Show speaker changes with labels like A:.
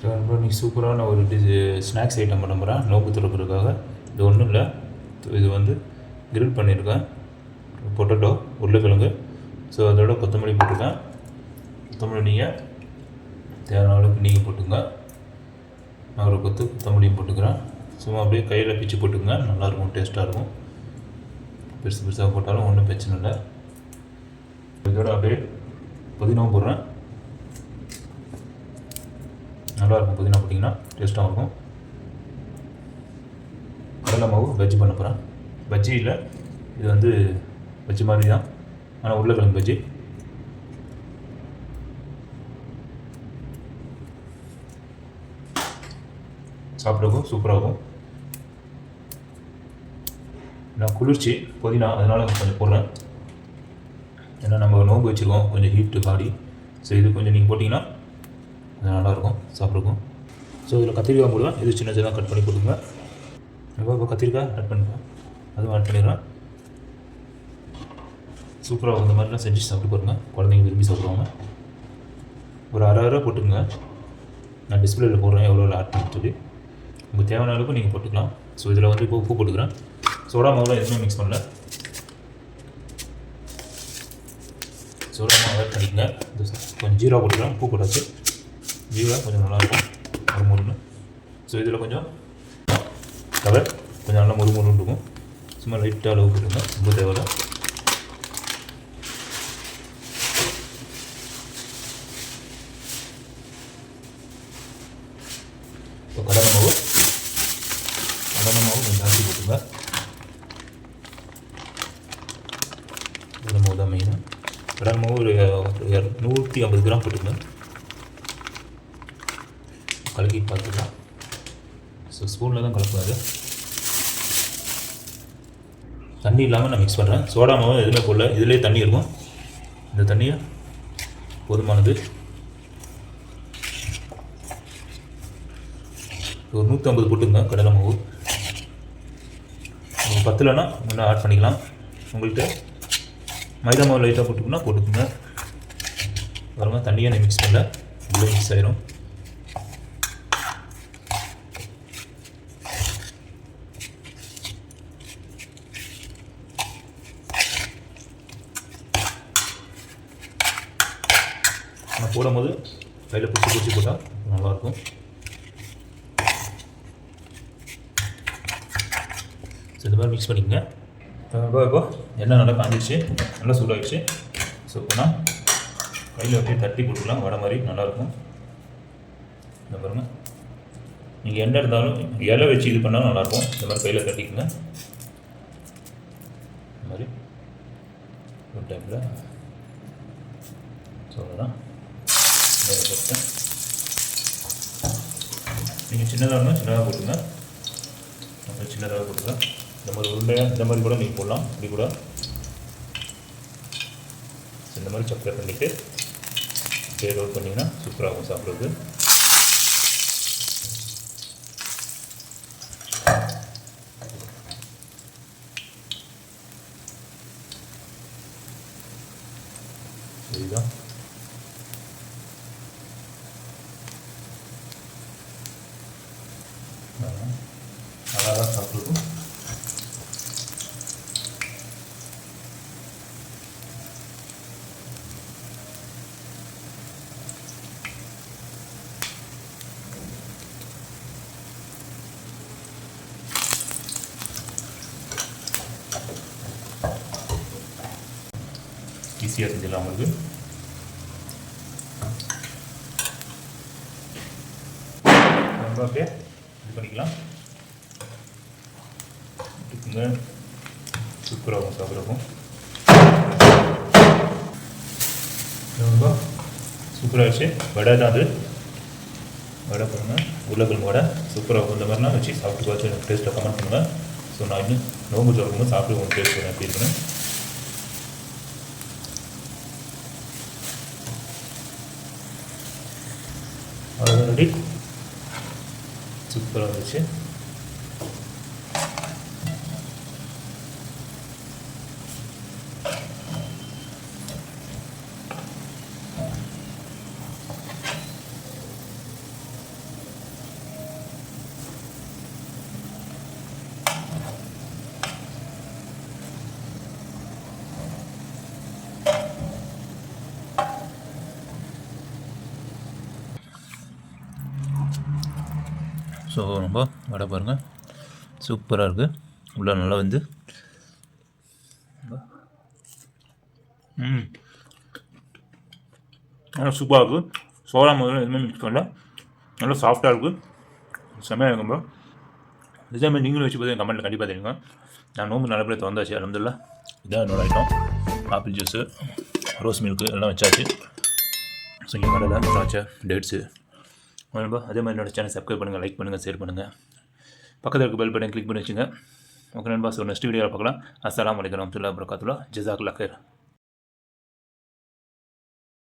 A: So ரொம்ப இன்னைக்கு சூப்பரான ஒரு டிஷ் ஸ்நாக்ஸ் ஐட்டம் பண்ண போகிறேன் நோக்கு திறக்கிறதுக்காக. இது ஒன்றும் இல்லை. இது வந்து கிரில் பண்ணியிருக்கேன். பொட்டேட்டோ உருளைக்கிழங்கு. ஸோ அதோட கொத்தமல்லி போட்டிருக்கேன். கொத்தமல்லி நீங்கள் தேவையான அளவுக்கு நீங்கள் போட்டுங்க நான் ஒரு கொத்து கொத்தமல்லியும் போட்டுக்கிறேன். சும்மா அப்படியே கையில் பிச்சு போட்டுங்க நல்லாயிருக்கும் டேஸ்ட்டாக இருக்கும். பெருசு பெருசாக போட்டாலும் ஒன்றும் பிரச்சனை இல்லை. இதோட அப்படியே புதினாவும் போடுறேன். நல்லாயிருக்கும் புதினா போட்டிங்கன்னா டேஸ்ட்டாகவும் இருக்கும். கடலை மாவு பஜ்ஜி பண்ண போகிறேன் பஜ்ஜி இல்லை இது வந்து பஜ்ஜி மாதிரி தான் ஆனால் உருளைக்கிழங்கு பஜ்ஜி சாப்பிடவும் சூப்பராகும் நான் குளிர்ச்சி புதினா அதனால் கொஞ்சம் போடுறேன். ஏன்னா நம்ம நோம்பு வச்சுருக்கோம் கொஞ்சம் ஹீட்டு பாடி. ஸோ இது கொஞ்சம் நீங்கள் போட்டிங்கன்னா நல்லாயிருக்கும் சாப்பிட்ருக்கும் ஸோ இதில் கத்திரிக்காய் போடுவேன் இது சின்ன சின்னதாக கட் பண்ணி கொடுங்க இப்போ இப்போ கத்திரிக்காய் கட் பண்ணுவேன் அதுவும் ஆட் பண்ணிடுறேன் சூப்பராக இந்த மாதிரிலாம் செஞ்சு சாப்பிட்டு போடுங்க குழந்தைங்க விரும்பி சாப்பிடுவாங்க. ஒரு அரை அரை போட்டுங்க நான் டிஸ்பிளேயில் போடுறேன். எவ்வளோ ஆட் பண்ணி சொல்லி. உங்களுக்கு தேவையான அளவுக்கு நீங்கள் போட்டுக்கலாம். ஸோ இதில் வந்து இப்போ உப்பு போட்டுக்கிறேன். சோடா மாவுலாம் எதுவுமே மிக்ஸ் பண்ணல. சோடா மாவு ஆட் பண்ணிக்கங்க. கொஞ்சம் ஜீரா போட்டுக்கிறேன் உப்பு போட்டாச்சு. வியூவாக கொஞ்சம் நல்லாயிருக்கும் ஒரு ஸோ இதில் கொஞ்சம் கவர் கொஞ்சம் நல்லா முருமுருன்னு இருக்கும் சும்மா லைட்டாக அளவு போட்டுருங்க ரொம்ப தேவையில்ல இப்போ கடலை மாவு கடலை மாவு கொஞ்சம் ஜாஸ்தி போட்டுங்க கடலை மாவு தான் மெயினாக கடலை மாவு ஒரு நூற்றி ஐம்பது கிராம் போட்டுங்க கலக்கி பார்த்துக்கலாம். ஸோ ஸ்பூனில் தான் கலக்குவாரு தண்ணி இல்லாமல் நான் மிக்ஸ் பண்ணுறேன் சோடா மாவு எதுவுமே போடல. இதுலேயே தண்ணி இருக்கும். இந்த தண்ணியை போதுமானது. ஒரு நூற்றம்பது போட்டுங்க கடலை மாவு. உங்களுக்கு பத்தலைன்னா இன்னும் ஆட் பண்ணிக்கலாம். உங்கள்கிட்ட மைதா மாவு லைட்டாக போட்டுக்கோன்னா போட்டுக்கோங்க. அப்புறமா தண்ணியாக நான் மிக்ஸ் பண்ணல. உள்ளே மிக்ஸ் ஆயிரும். போடும் போடும்போது கையில் பிடிச்சி பிடிச்சி போட்டால் நல்லாயிருக்கும். ஸோ இந்த மாதிரி மிக்ஸ் பண்ணிக்கங்க. இப்போ இப்போ எண்ணெய் நல்லா காஞ்சிச்சு நல்லா சூடாகிடுச்சு ஸோ இப்போ நான் கையில் அப்படியே தட்டி போட்டுக்கலாம். வடை மாதிரி நல்லாயிருக்கும். இந்த பாருங்கள் நீங்கள் எண்ணெய் இருந்தாலும் இலை வச்சு இது பண்ணாலும் நல்லாயிருக்கும். இந்த மாதிரி கையில் தட்டிக்குங்க. இந்த மாதிரி. ஒரு டைப்பில் ஸோ அவ்வளோதான் போட்டேன் நீங்கள் சின்னதாக இருந்தால் சின்னதாக போட்டுங்க அப்புறம் சின்னதாக போட்டுங்க இந்த மாதிரி உருண்டையாக இந்த மாதிரி கூட நீங்கள் போடலாம். இப்படி கூட. இந்த மாதிரி சப்ளை பண்ணிவிட்டு அப்படியே ரோல் பண்ணிங்கன்னா சூப்பராகும் சாப்பிட்றது இதுதான் நல்லா தான் சாப்பிட்ருக்கும் ஈஸியாக செஞ்சிடலாம் உங்களுக்கு ரொம்ப அப்படியே இது பண்ணிக்கலாம் விட்டுக்குங்க சூப்பராகும் சாப்பிட்றக்கும் ரொம்ப சூப்பராகிடுச்சு வடை தான் அது வடை பாருங்க உருளைக்கிழங்கு வடை சூப்பராக இந்த மாதிரிலாம் வச்சு சாப்பிட்டு பார்த்து எனக்கு டேஸ்ட்டை கமெண்ட் பண்ணுங்கள் ஸோ நான் இன்னும் நோம்பு திறக்கும்போது சாப்பிட்டு உங்களுக்கு டேஸ்ட் பண்ண எப்படி இருக்குன்னு அவ்வளோதான் சூப்பராக இருந்துச்சு ஸோ ரொம்ப வடை பாருங்கள் சூப்பராக இருக்குது உள்ள நல்லா வந்து. ம். நல்லா சூப்பராக இருக்குது சோளா முதல்ல எதுவுமே மிக்ஸ் பண்ணல. நல்லா சாஃப்டாக இருக்குது செம்மையாக இருக்கும்போ இதே மாதிரி நீங்களும் வச்சு பார்த்தீங்க கமெண்ட்டில் கண்டிப்பாக தெரியுங்க. நான் நோம்பு நல்லபடியாக திறந்தாச்சு. அலமதுல்லா இதான் என்னோடய item apple juice rose milk எல்லாம் வச்சாச்சு. ஸோ இங்கே கடையில் நல்லா டேட்ஸு நண்பா. அதே மாதிரி என்னோடய சேனல் சப்ஸ்கிரைப் பண்ணுங்கள் லைக் பண்ணுங்கள் ஷேர் பண்ணுங்கள் பக்கத்தில் இருக்க பெல் பட்டன் கிளிக் பண்ணி வச்சுங்க. ஓகே நண்பா. ஸோ நெக்ஸ்ட் வீடியோவில் பார்க்கலாம். அஸ்லாம் வலைக்கம் வரமத்துல்லா வரகாத்துல்லா ஜஸாக்குல்லாஹ் லக்கர்